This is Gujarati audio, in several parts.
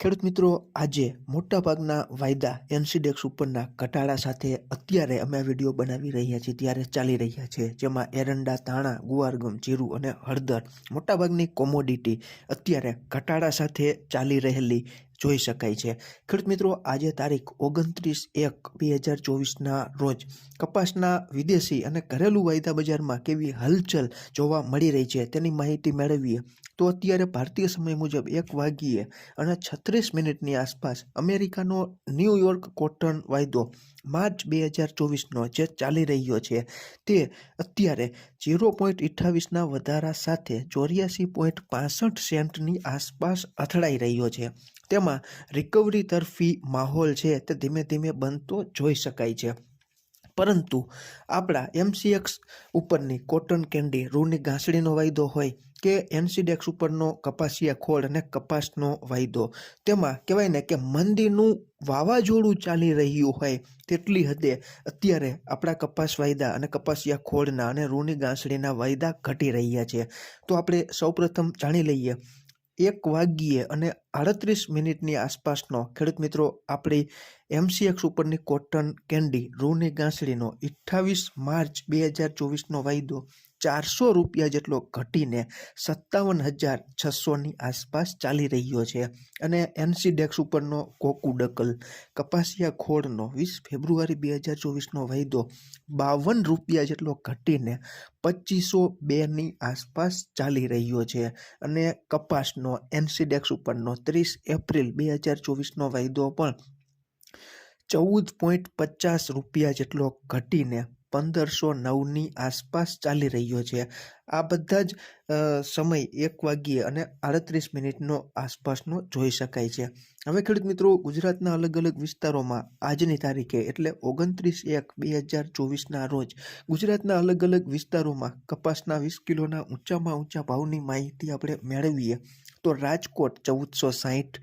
ખેડૂત મિત્રો, આજે મોટાભાગના વાયદા એનસીડેક્સ ઉપરના ઘટાડા સાથે અત્યારે અમે વીડિયો બનાવી રહ્યા છીએ, ત્યારે ચાલી રહ્યા છે, જેમાં એરંડા, ધાણા, ગુવારગમ, જીરું અને હળદર, મોટાભાગની કોમોડિટી અત્યારે ઘટાડા સાથે ચાલી રહેલી જોઈ શકાય છે. ખેડૂત મિત્રો, આજે તારીખ ઓગણત્રીસ એક બે હજાર ચોવીસના રોજ કપાસના વિદેશી અને ઘરેલું વાયદા બજારમાં કેવી હલચલ જોવા મળી રહી છે તેની માહિતી મેળવીએ. તો અત્યારે ભારતીય સમય મુજબ એક વાગ્યે અને છત્રીસ મિનિટની આસપાસ અમેરિકાનો ન્યૂયોર્ક કોટન વાયદો માર્ચ બે હજાર ચોવીસનો જે ચાલી રહ્યો છે તે અત્યારે ઝીરો પોઈન્ટ અઠ્ઠાવીસના વધારા સાથે ચોર્યાસી પોઈન્ટ પાસઠ સેન્ટની આસપાસ અથડાઈ રહ્યો છે. તેમાં રિકવરી તરફી માહોલ છે તે ધીમે ધીમે બનતો જોઈ શકાય છે. પરંતુ આપણા એમસીએક્સ ઉપરની કોટન કેન્ડી રૂની ઘાસડીનો વાયદો હોય કે એનસીડેક્સ ઉપરનો કપાસિયા ખોળ અને કપાસનો વાયદો, તેમાં કહેવાય ને કે મંદીનું વાવાઝોડું ચાલી રહ્યું હોય તેટલી હદે અત્યારે આપણા કપાસ વાયદા અને કપાસિયા ખોળના અને રૂની ગાંસડીના વાયદા ઘટી રહ્યા છે. તો આપણે સૌપ્રથમ જાણી લઈએ એક વાગ્યે અને આડત્રીસ મિનિટની આસપાસનો ખેડૂત મિત્રો, આપણી એમસીએક્સ ઉપરની કોટન કેન્ડી, રૂની ગાંસડીનો અઠ્ઠાવીસ માર્ચ બે હજાર ચોવીસનો વાયદો ચારસો રૂપિયા જેટલો ઘટીને સત્તાવન હજાર છસોની આસપાસ ચાલી રહ્યો છે અને એનસીડેક્સ ઉપરનો કોકુડકલ કપાસિયા ખોળનો વીસ ફેબ્રુઆરી બે હજાર ચોવીસનો વાયદો બાવન રૂપિયા જેટલો ઘટીને પચીસો બેની આસપાસ ચાલી રહ્યો છે અને કપાસનો એનસીડેક્સ ઉપરનો ત્રીસ એપ્રિલ બે હજાર ચોવીસનો વાયદો પણ ચૌદ પોઈન્ટ પચાસ રૂપિયા જેટલો ઘટીને પંદરસો નવની આસપાસ ચાલી રહ્યો છે. આ બધા જ સમય એક વાગ્યે અને આડત્રીસ મિનિટનો આસપાસનો જોઈ શકાય છે. હવે ખેડૂત મિત્રો, ગુજરાતના અલગ અલગ વિસ્તારોમાં આજની તારીખે, એટલે ઓગણત્રીસ એક બે હજાર ચોવીસના રોજ, ગુજરાતના અલગ અલગ વિસ્તારોમાં કપાસના વીસ કિલોના ઊંચામાં ઊંચા ભાવની માહિતી આપણે મેળવીએ. તો રાજકોટ ચૌદસો સાહીઠ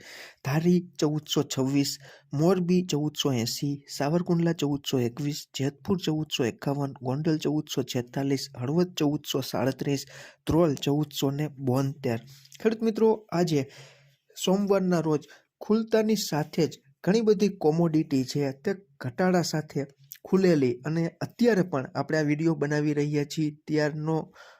ધારી ચૌદસો છવ્વીસ, મોરબી ચૌદસો એંસી, સાવરકુંડલા ચૌદસો એકવીસ, જેતપુર ચૌદસો એકાવન, ગોંડલ ચૌદસો છેતાલીસ, હળવદ ચૌદસો સાડત્રીસ, ધ્રોલ ચૌદસો ને બોતેર. ખેડૂત મિત્રો, આજે સોમવારના રોજ ખુલતાની સાથે જ ઘણી બધી કોમોડિટી છે તે ઘટાડા સાથે ખુલેલી અને અત્યારે પણ આપણે આ વીડિયો બનાવી રહ્યા છીએ. ત્યારનો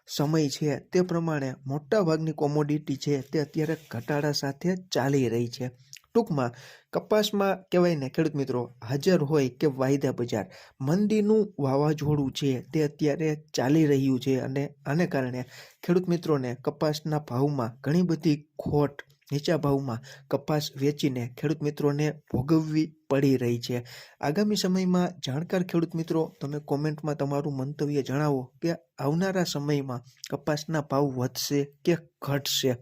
સમય છે તે પ્રમાણે મોટાભાગની કોમોડિટી છે તે અત્યારે ઘટાડા સાથે ચાલી રહી છે. ટૂંકમાં કપાસમાં કહેવાય ને, ખેડૂત મિત્રો, હાજર હોય કે વાયદા બજાર, મંદીનું વાવાઝોડું છે તે અત્યારે ચાલી રહ્યું છે અને આને કારણે ખેડૂત મિત્રોને કપાસના ભાવમાં ઘણી બધી ખોટ નીચા ભાવમાં કપાસ વેચીને ખેડૂત મિત્રોને ભોગવવી પડી રહી છે. આગામી સમયમાં જાણકાર ખેડૂત મિત્રો, તમે કોમેન્ટમાં તમારું મંતવ્ય જણાવો કે આવનારા સમયમાં કપાસના ભાવ વધશે કે ઘટશે?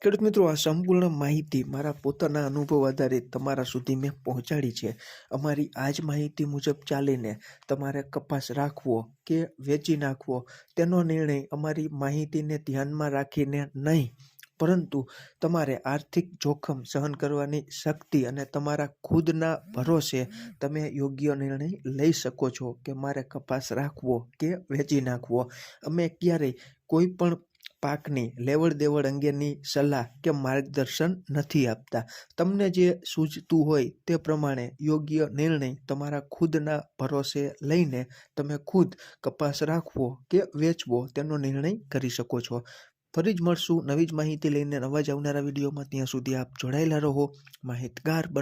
ખેડૂત મિત્રો, આ સંપૂર્ણ માહિતી મારા પોતાના અનુભવ આધારિત તમારા સુધી મેં પહોંચાડી છે. અમારી આ જ માહિતી મુજબ ચાલીને તમારે કપાસ રાખવો કે વેચી નાખવો, તેનો નિર્ણય અમારી માહિતીને ધ્યાનમાં રાખીને નહીં પરંતુ તમારે આર્થિક જોખમ સહન કરવાની શક્તિ અને તમારા ખુદના ભરોસે તમે યોગ્ય નિર્ણય લઈ શકો છો કે મારે કપાસ રાખવો કે વેચી નાખવો. અમે ક્યારેય કોઈ પણ પાકની લેવડ દેવડ અંગેની સલાહ કે માર્ગદર્શન નથી આપતા. તમને જે સૂઝતું હોય તે પ્રમાણે યોગ્ય નિર્ણય તમારા ખુદના ભરોસે લઈને તમે ખુદ કપાસ રાખવો કે વેચવો તેનો નિર્ણય કરી શકો છો. ફરી જ મળશું નવી જ માહિતી લઈને નવા જ આવનારા વિડીયોમાં. ત્યાં સુધી આપ જોડાયેલા રહો. માહિતગાર બનો.